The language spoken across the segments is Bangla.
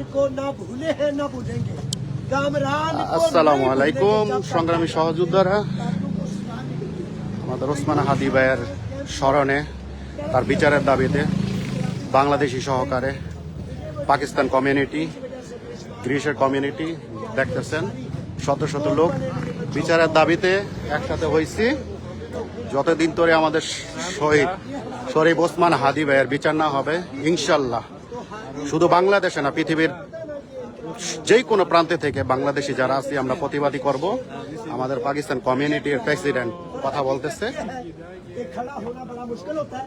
को ना भूले हैं ना भूलेंगे कामरान को আসসালামু नहीं আলাইকুম भूलेंगे। जब সংগ্রামী সহযোদ্ধারা আমাদের ওসমান হাদি ভাইয়ের স্মরণে তার বিচারের দাবিতে বাংলাদেশি সহকারে পাকিস্তান কমিউনিটি গ্রিসের কমিউনিটি দেখতেছেন শত শত লোক বিচারের দাবিতে একসাথে হয়েছি যতদিন ধরে আমাদের শহীদ শরীফ ওসমান হাদি ভাইয়ের বিচার না হবে ইনশাল্লাহ শুধু বাংলাদেশে না পৃথিবীর যে কোনো প্রান্তে থেকে বাংলাদেশি যারা আছি আমরা প্রতিবাদী করব আমাদের পাকিস্তান কমিউনিটির প্রেসিডেন্ট কথা বলতেছে ये खड़ा होना बड़ा मुश्किल होता है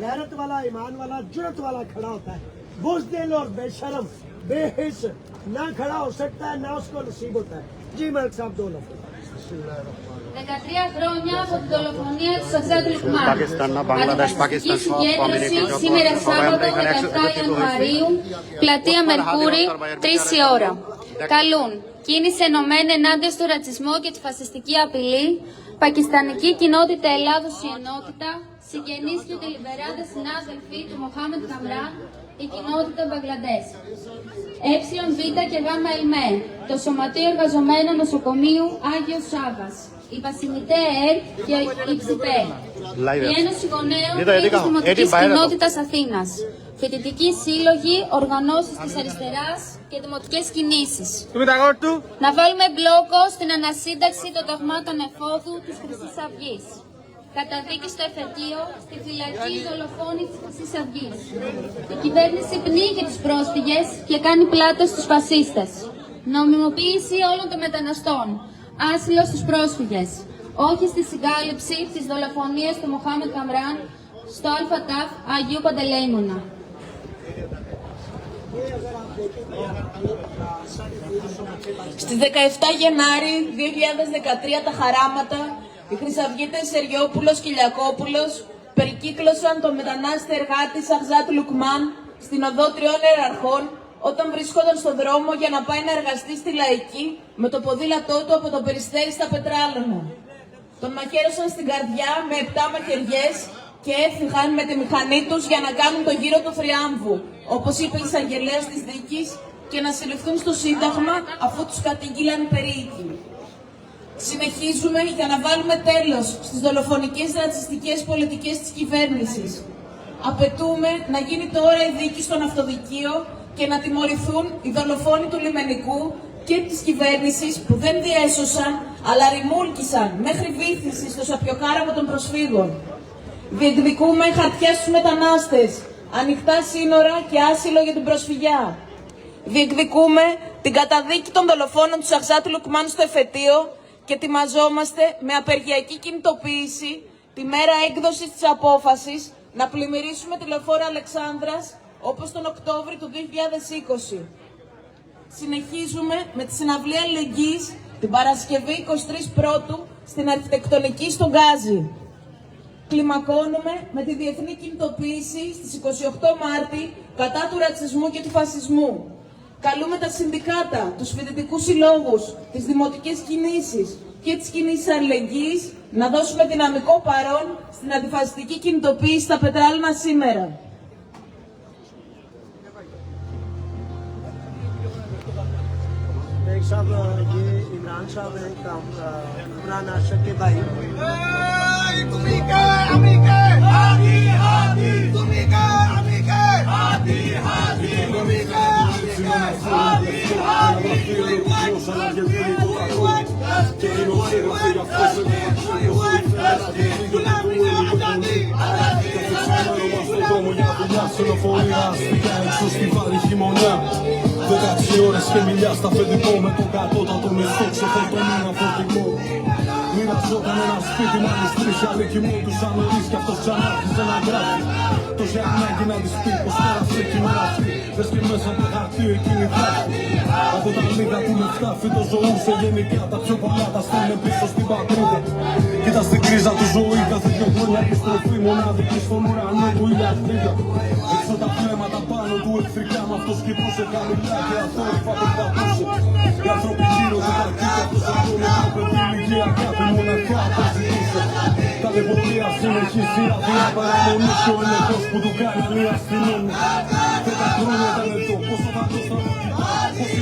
गैरत वाला ईमान वाला जुरत वाला खड़ा होता है बुजदिल और बेशरम बेहिस ना खड़ा हो सकता है ना उसको नसीब होता है जी मलिक साहब दो लफ्ज 13 χρόνια από την δολοφονία του Σατζάντ Λουκμάν. Συγκέντρωση σήμερα Σάββατο 17 Ιανουαρίου, πλατεία Μερκούρη, 3 η ώρα. Καλούν κίνηση ενωμένη ενάντια στο ρατσισμό και τη φασιστική απειλή, Πακιστανική κοινότητα Ελλάδος η ενότητα, συγγενείς και τελιβεράδες συνάδελφοι του Μοχάμεντ Καμράν, η κοινότητα Μπαγκλαντές. ΕΒ και ΓΕ, το Σωματείο Εργαζομένων Νοσοκομείου Άγιος Σάβα οι Πασιμιτέρ και η Ψιπέ. Η Ένωση Γονέων και της Δημοτικής Κοινότητας Αθήνας. Φοιτητικοί σύλλογοι, οργανώσεις της αριστεράς και δημοτικές κινήσεις. Να βάλουμε μπλόκο στην ανασύνταξη των ταγμάτων εφόδου της Χρυσής Αυγής. Καταδίκη στο εφετείο, στη φυλακή δολοφόνη της Χρυσής Αυγής. Η κυβέρνηση πνίγει του πρόσφυγες και κάνει πλάτες στους φασίστες. Νομιμοποίηση όλων των μεταναστών. Άσυλο στους πρόσφυγες. Όχι στη συγκάλυψη της δολοφονίας του Μοχάμετ Καμράν στο ΑΤΑΦ Αγίου Παντελεήμονα. Στις 17 Γενάρη 2013 τα χαράματα, οι Χρυσαυγίτες Σεργιόπουλος και Λιακόπουλος περικύκλωσαν τον μετανάστη εργάτη Σαχζάτ Λουκμάν στην οδό Τριών Εραρχών όταν βρίσκονταν στον δρόμο για να πάει να εργαστεί στη Λαϊκή με το ποδήλατό του από το περιστέρι στα Πετράλωνα. Τον μαχαίρωσαν στην καρδιά με 7 μαχαιριές και έφυγαν με τη μηχανή τους για να κάνουν το γύρο του θριάμβου, όπως είπε η εισαγγελέας της δίκης, και να συλληφθούν στο Σύνταγμα αφού τους κατήγγειλαν περίοικοι. Συνεχίζουμε για να βάλουμε τέλος στις δολοφονικές ρατσιστικές πολιτικές της κυβέρνησης. Απαιτούμε να γίνει τώρα η δίκη στον αυτοδικείο και να τιμωρηθούν οι δολοφόνοι του λιμενικού και της κυβέρνησης που δεν διέσωσαν αλλά ρημούλκησαν μέχρι βήθηση στο σαπιοκάραβο των προσφύγων. Διεκδικούμε χαρτιά στους μετανάστες, ανοιχτά σύνορα και άσυλο για την προσφυγιά. Διεκδικούμε την καταδίκη των δολοφόνων του Σαχζάτου Λουκμάν στο εφετείο και ετοιμαζόμαστε με απεργιακή κινητοποίηση τη μέρα έκδοσης της απόφασης να πλημμυρίσουμε τη λεωφόρα Αλεξάνδρας όπως τον Οκτώβρη του 2020. Συνεχίζουμε με τη συναυλία αλληλεγγύης την Παρασκευή 23 Πρώτου στην Αρχιτεκτονική στον Γκάζι. Κλιμακώνουμε με τη διεθνή κινητοποίηση στις 28 Μάρτη κατά του ρατσισμού και του φασισμού. Καλούμε τα συνδικάτα, τους φοιτητικούς συλλόγους, τις δημοτικές κινήσεις και τις κινήσεις αλληλεγγύης να δώσουμε δυναμικό παρόν στην αντιφασιστική κινητοποίηση στα πετράλαινα σήμερα. एक साहब ये इमरान साहब हैं काम इमरान आशक के भाई χρόνια δουλειά σε ολοφορία. Πήγα έξω στη βάρη χειμωνιά. 16 ώρες και μιλιά στα αφεντικό με τον κατώτατο μισθό. Ξεχωρίζω ένα φορτικό φορτηγό Μοιραζόταν ένα σπίτι με άλλους τρεις οι άλλοι κοιμούντουσαν νωρίς κι αυτός ξανά άρχισε να γράφει. Τόση ανάγκη να της πει πως πέρασε εκείνη αυτή Δες και μέσα από το χαρτί εκείνη γράφει Από τα λίγα που με φτάφει το ζωούσε γενικά Τα πιο πολλά τα στέλνε πίσω στην πατρίδα. Κοίτα στην κρίζα του ζωή κάθε δυο χρόνια επιστροφή Μοναδική στον ουρανό του η αρχίδα Βάζω τα ψέματα πάνω του εχθρικά μ' αυτός κοιμούσε χαμηλά και αθόρυβα περπατούσε Οι άνθρωποι γύρω του ταρκείται αυτός ακόμα το παιδί λίγη αγάπη μοναχά Τα λεποτεία συνεχίζει αδεία παραμονή και ο ελεγχός που του κάνει μία αστυνόμη Δέκα χρόνια ήταν εδώ πόσο θα το σταματήσει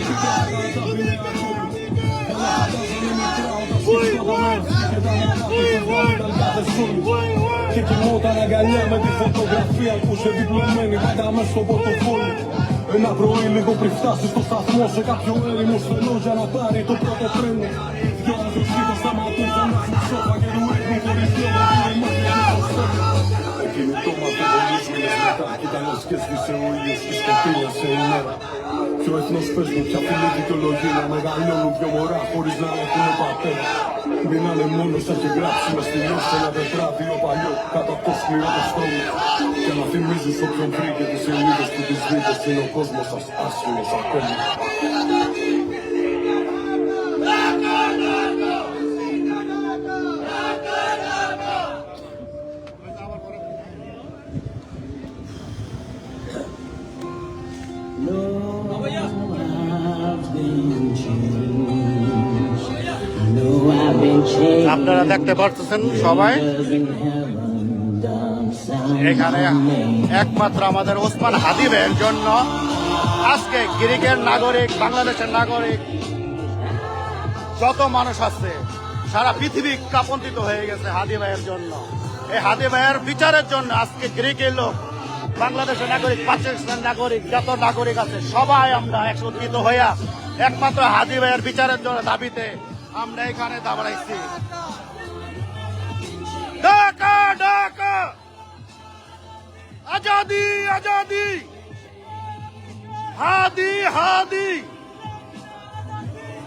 και κοιμόταν αγκαλιά με τη φωτογραφία που σε διπλωμένη πάντα μέσα στο πορτοφόλι. Ένα πρωί λίγο πριν φτάσει στο σταθμό σε κάποιο έρημο στενό για να πάρει το πρώτο τρένο. Δυο άνθρωποι το σταματούν, φωνάζουν σώπα και του ρίχνουν χωρίς κι ήταν λες και σβήσε ο ήλιος και σκοτήλασε η μέρα Ποιο έθνος πες μου, ποια φίλη δικαιολογεί να μεγαλώνουν δυο μωρά χωρίς να έχουν πατέρα. Μείνανε μόνο σαν και γράψει με στη λιώση ένα τετράδιο παλιό κάτω από το σκληρό το στόμα. Και να θυμίζουν σε όποιον βρήκε τις σελίδες που τις δείτε είναι ο κόσμος σας άσχημος ακόμα আপনারা দেখতে পারতেছেন সবাই। এখানে একমাত্র আমাদের ওসমান হাদিবের জন্য আজকে গ্রিকের নাগরিক, বাংলাদেশের নাগরিক, যত মানুষ আছে, সারা পৃথিবী কাপন্তিত হয়ে গেছে হাদি ভাইয়ের জন্য। এই হাদি ভাইয়ের বিচারের জন্য আজকে গ্রিকের লোক, বাংলাদেশের নাগরিক পাকিস্তান নাগরিক, যত নাগরিক আছে, সবাই আমরা একত্রিত হইয়া একমাত্র হাদি ভাইয়ের বিচারের জন্য দাবিতে আমরা এখানে দাঁড়াইছি। ঢাকা ঢাকা। আজাদি আজাদি। হাদি হাদি।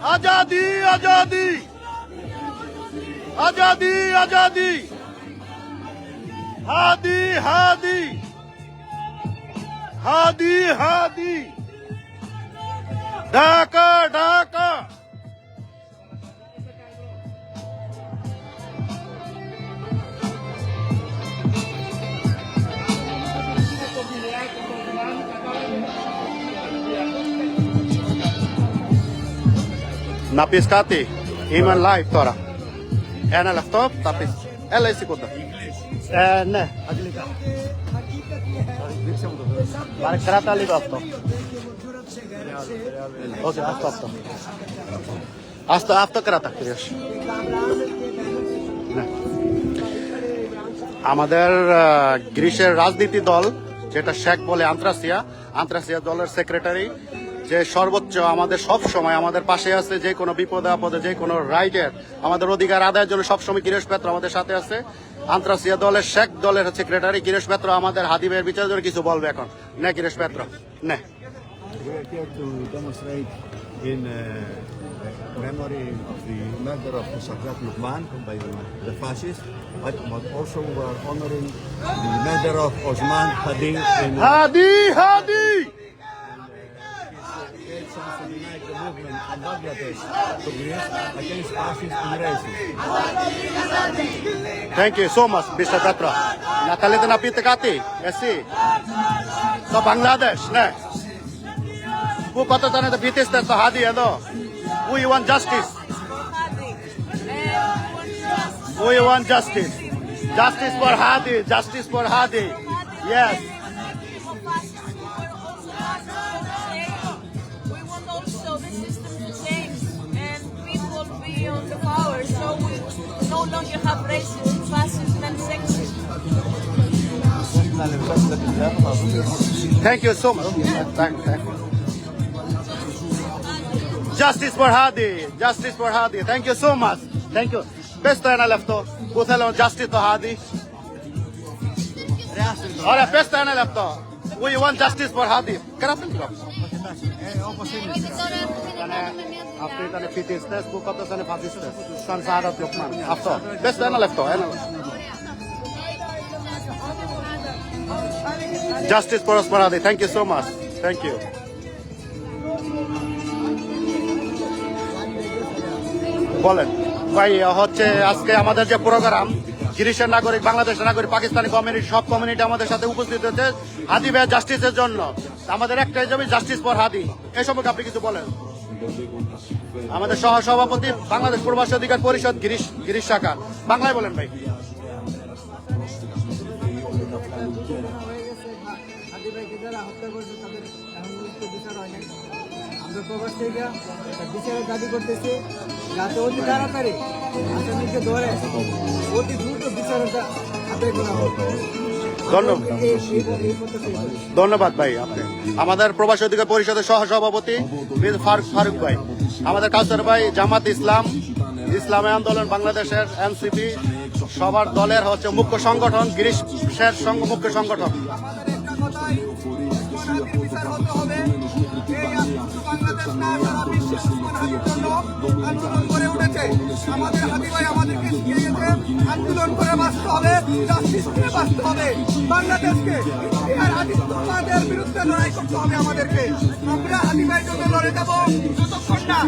আজাদি আজাদি। আজাদি আজাদি। হাদি হাদি। হাদি হাদি। Dhaka Dhaka. napiskati iman live tora ana laptop tapis ela isi kuda ana ajlika Balik kereta lagi laptop. Oke, laptop laptop. Asta after kereta kriyosh. আমাদের গ্রীষের রাজনীতি দল যেটা শেখ বলে আন্ত্রাসিয়া আন্ত্রাসিয়া দলের সেক্রেটারি যে সর্বোচ্চ আমাদের সব সময় আমাদের পাশে আছে যে কোনো বিপদে আপদে যে কোনো রাইটের আমাদের অধিকার আদায়ের জন্য সবসময় গিরেশ পেত্র আমাদের সাথে আছে। আন্ত্রাসিয়া দলের শেখ দলের সেক্রেটারি গিরেশ পেত্র আমাদের হাদিবের বিচারের জন্য কিছু বলবে এখন। নে গিরেশ পেত্র নে। In uh, memory of the murder of by the, fascists, but, also we're honoring the murder of Osman Hadi in uh, Hadi Hadi the Movement Bangladesh against fascist and racism. Thank you so much, Mr. Petra. Natalita Napitakati, SC. So Bangladesh, next. Who pata the bitis that Sahadi Yado? Who you want justice? Who you want justice? Justice for Hadi, justice for Hadi. Yes. Thank you so much. Thank, thank. Justice for Hadi. Justice for Hadi. Thank you so much. Thank you. Best na lefto. Kuthalo justice to Hadi. Ora best na lefto. We want justice for Hadi. Karapin ko. আপনি তাহলে ফিটিসনেস বুক কত সালে ফাসিসনেস সান সাহারাত লোকমান আফতো বেস্ট না লেফটো justice for Osman Hadi thank you so much thank you বলেন। ভাই, হচ্ছে আজকে আমাদের যে প্রোগ্রাম গিরিশের নাগরিক, বাংলাদেশের নাগরিক, পাকিস্তানি কমিউনিটি সব কমিউনিটি আমাদের সাথে উপস্থিত হচ্ছে হাদি ভাই জাস্টিসের জন্য। আমাদের একটাই জমি জাস্টিস ফর হাদি। এই সম্পর্কে আপনি কিছু বলেন। আমাদের সহ সভাপতি বাংলাদেশ প্রবাসী অধিকার পরিষদ, গিরিশ গিরিশ শাখা বাংলায় বলেন ভাই। আমরা প্রবাস থেকে বিচারের দাবি করতেছি যাতে অতি তাড়াতাড়ি আসামিকে ধরে অতি দ্রুত বিচারের দা- আদায় করা ধন্যবাদ। ধন্যবাদ ভাই আপনি। আমাদের প্রবাসী অধিকার পরিষদের সহ সভাপতি বীর ফারুক ফারুক ভাই আমাদের কাউসার ভাই জামাত ইসলাম ইসলামী আন্দোলন বাংলাদেশের এনসিপি সবার দলের হচ্ছে মুখ্য সংগঠন গ্রীষ্মের মুখ্য সংগঠন। আন্দোলন করে উঠেছে আমাদের ভাই আমাদেরকে শিখিয়েছে আন্দোলন করে বাঁচতে হবে করে বাঁচতে হবে বাংলাদেশকে আদিত্যবাদের বিরুদ্ধে লড়াই করতে হবে আমাদেরকে আমরা ভাইয়ের জন্য লড়ে যাব। যতক্ষণ না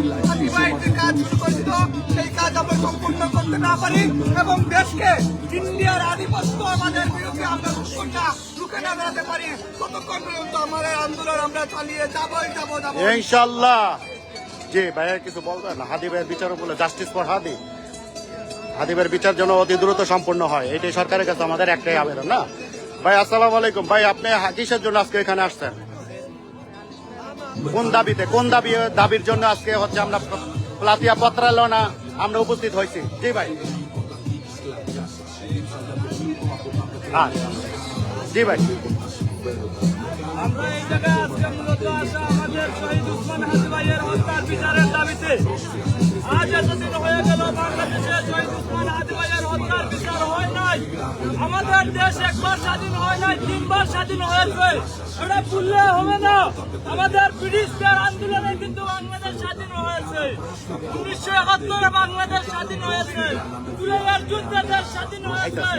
ভাই যে কাজ শুরু করেছিল সেই কাজ আমরা সম্পূর্ণ করতে না পারি এবং দেশকে ইন্ডিয়ার আধিপত্য আমাদের বিরুদ্ধে আমরা না রুখে না দাঁড়াতে পারি। ততক্ষণ পর্যন্ত আমাদের আন্দোলন আমরা চালিয়ে যাবই, যাব ইনশাল্লাহ জি, ভাইয়া কিছু বলবেন? হাদি ভাইয়ের বিচার বলে জাস্টিস ফর হাদি। হাদি ভাইয়ের বিচার যেন অতি দ্রুত সম্পূর্ণ হয়, এটাই সরকারের কাছে আমাদের একটাই আবেদন, না? ভাই, আসসালামু আলাইকুম। ভাই, আপনি কিসের জন্য আজকে এখানে আসছেন? কোন দাবিতে? কোন দাবি, দাবির জন্য আজকে হচ্ছে আমরা প্লাতিয়া পত্রালনা আমরা উপস্থিত হয়েছি। জি ভাই। জি ভাই। আমরা এই জায়গায় আজকে মূলত আসা আমাদের শহীদ উসমান হাজি ভাইয়ের হত্যার বিচারের দাবিতে। আজ এতদিন হয়ে গেল, বাংলাদেশে শহীদ উসমান হাজি ভাইয়ের হত্যার হয় নাই। আমাদের দেশ একবার স্বাধীন হয় নাই, তিনবার স্বাধীন হয়েছে। সেটা ভুললে হবে না। আমাদের ব্রিটিশদের আন্দোলনে কিন্তু বাংলাদেশ স্বাধীন হয়েছে। উনিশশো একাত্তরে বাংলাদেশ স্বাধীন হয়েছে। স্বাধীন হয়েছে।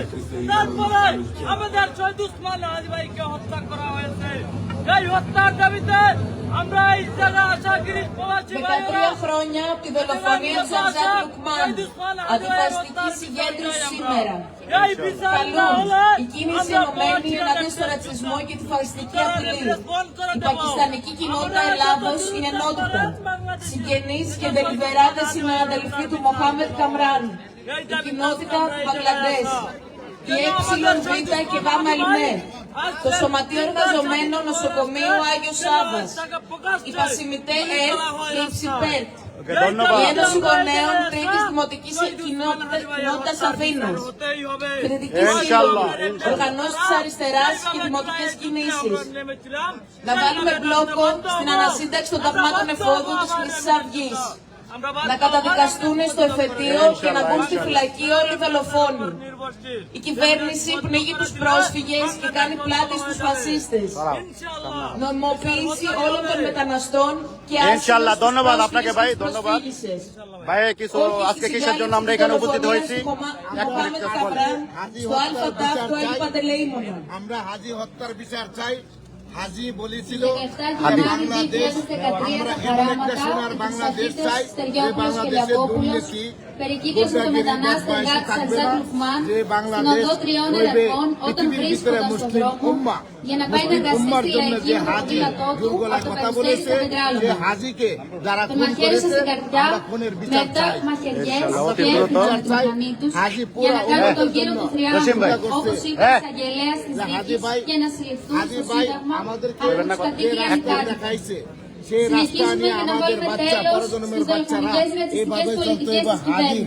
তারপরে আমাদের শহীদ উসমান হাজি ভাইকে হত্যা করা হয়েছে। এই হত্যার দাবিতে আমরা এই জায়গা আশা গিরিশ প্রবাসী 13 κοινωνική σήμερα. Η κίνηση ενωμένη εναντίον στο ρατσισμό και τη φασιστική απειλή. Η πακιστανική κοινότητα Ελλάδο είναι ενότητα. Συγγενεί και δελιβεράτες είναι του Μοχάμετ Καμράν. Η κοινότητα Παγκλαντές. Η ΕΒ και ΓΑΜΑ ΛΜΕ. Το Σωματείο Εργαζομένων Νοσοκομείου Άγιο Σάββας. Η Πασιμητέ Ελ και η Ψιπέρτ. Κέντρο γονέων τρίτη δημοτική κοινότητα Αθήνα. Κριτική σύλλογη, οργανώσει τη αριστερά και δημοτικέ κινήσει. Να βάλουμε μπλόκο στην ανασύνταξη των ταγμάτων εφόδου τη Χρυσή Αυγή να καταδικαστούν στο εφετείο και να μπουν στη φυλακή όλοι οι δολοφόνοι. Η κυβέρνηση πνίγει τους πρόσφυγες και κάνει πλάτη στους φασίστες. Νομοποίηση όλων των μεταναστών και άσυλος στους πρόσφυγες στο Αλφα Τάφ του Παντελεήμωνα. Το 7 χιλιάδε και έρχεται 13 που σημαίνει ότι γιαπόκουμε, περική σεμεταν σε 7 ρευμάτων των 13 λεπτών, όταν βρίσκονται στον πρόβλημα, για να πάει ένα εργασία του εκείλαδο. Αζίρα που το μαχέ σα στην καρδιά, μετά τι μακριέ και έρχονται με την για να κάνουμε τον κύριο του θριά, όπω είπε τη αγγελία τη σύγκριση και να συνδεθούμε στο σύνταγμα. Συνεχίζουμε τα την τη, η Ισπανία θα κατασκευαστεί μαζί με τι ευρωπαϊκέ αξίε.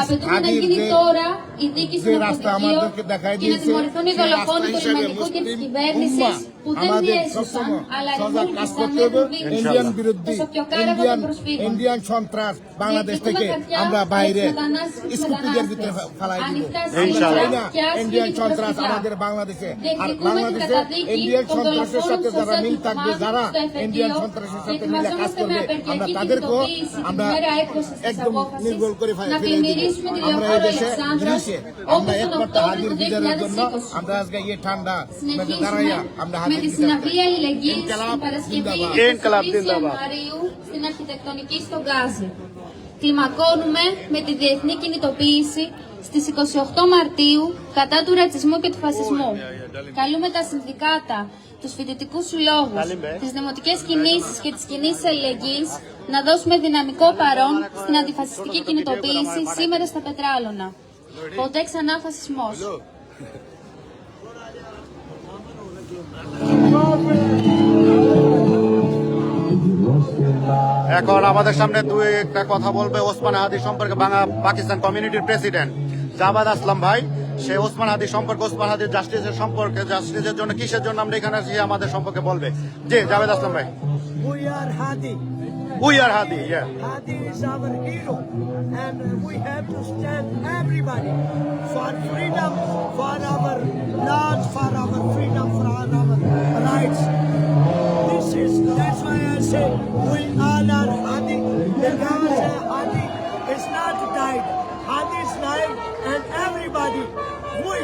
Απαιτείται να γίνει τώρα η δίκη του κράτου να τιμωρηθούν οι του ελληνικού και τη κυβέρνηση. আমাদের সবসময় কাজ করতে ইন্ডিয়ান ইন্ডিয়ান সন্ত্রাস বাংলাদেশ থেকে আমরা বাইরে ফেলাই ইন্ডিয়ান সন্ত্রাস আমাদের বাংলাদেশে। ইন্ডিয়ান সন্ত্রাসের যারা মিল থাকবে যারা ইন্ডিয়ান সন্ত্রাসের সাথে মিলে কাজ করবে আমরা আমরা একদম করে আমরা আমরা একমাত্র হাজির বিচারের জন্য আমরা আজকে ঠান্ডা আমরা με τη συναυλία Αλληλεγγύης στην Παρασκευή της Ιανουαρίου στην αρχιτεκτονική στον Γκάζι. Κλιμακώνουμε με τη διεθνή κινητοποίηση στι 28 Μαρτίου κατά του ρατσισμού και του φασισμού. Καλούμε τα συνδικάτα, του φοιτητικού συλλόγου, τι δημοτικέ κινήσει και τι κινήσει αλληλεγγύη να δώσουμε δυναμικό παρόν στην αντιφασιστική κινητοποίηση σήμερα στα Πετράλωνα. Ποτέ ξανά φασισμός. এখন আমাদের সামনে দুই একটা কথা বলবে। ওসমান হাদি সম্পর্কে বাংলা পাকিস্তান কমিউনিটির প্রেসিডেন্ট জাবাদ আসলাম ভাই। সে ওসমান হাদি সম্পর্কে ওসমান হাদির জাস্টিসের সম্পর্কে জাস্টিসের জন্য কিসের জন্য আমরা এখানে আছি আমাদের সম্পর্কে বলবে। জি জাভেদ আসলাম ভাই। We are Hadi. We are Hadi yeah Hadi is our hero, and we have to stand everybody for freedom, for our laws, for our freedom, for our rights. This is that's why I say we all are Hadi. The Gaza Hadi is not died. Hadi is life and everybody. We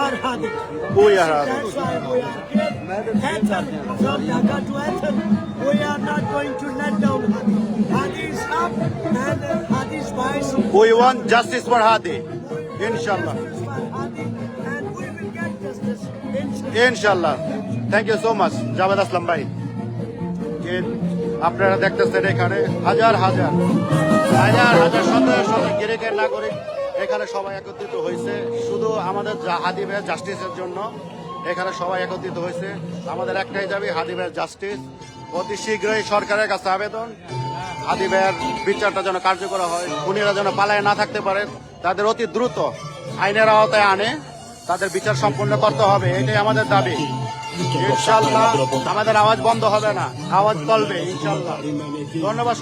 are Hadi. We are Hadi. That's why we are here. Ether, from Dhaka to Ether, we are not going to let down Hadi. Hadi is up and Hadi is wise. We want justice for Hadi. Inshallah. And we will get justice. Inshallah. Thank you so much, Javed Aslam Bhai. আপনারা দেখতেছেন এখানে হাজার হাজার হাজার হাজার শত শত গ্রেকের নাগরিক। এখানে সবাই একত্রিত হয়েছে। শুধু আমাদের হাদি ভাইয়ের জাস্টিসের জন্য এখানে সবাই একত্রিত হয়েছে। আমাদের একটাই দাবি, হাদি ভাইয়ের জাস্টিস। অতি শীঘ্রই সরকারের কাছে আবেদন। হাদি ভাইয়ের বিচারটা যেন কার্যকর হয়, খুনিরা যেন পালায় না থাকতে পারে, তাদের অতি দ্রুত আইনের আওতায় আনে। তাদের বিচার সম্পূর্ণ করতে হবে এটাই আমাদের দাবি। ইনশাল্লাহ আমাদের আওয়াজ বন্ধ হবে না আওয়াজ চলবে ইনশাল্লাহ ধন্যবাদ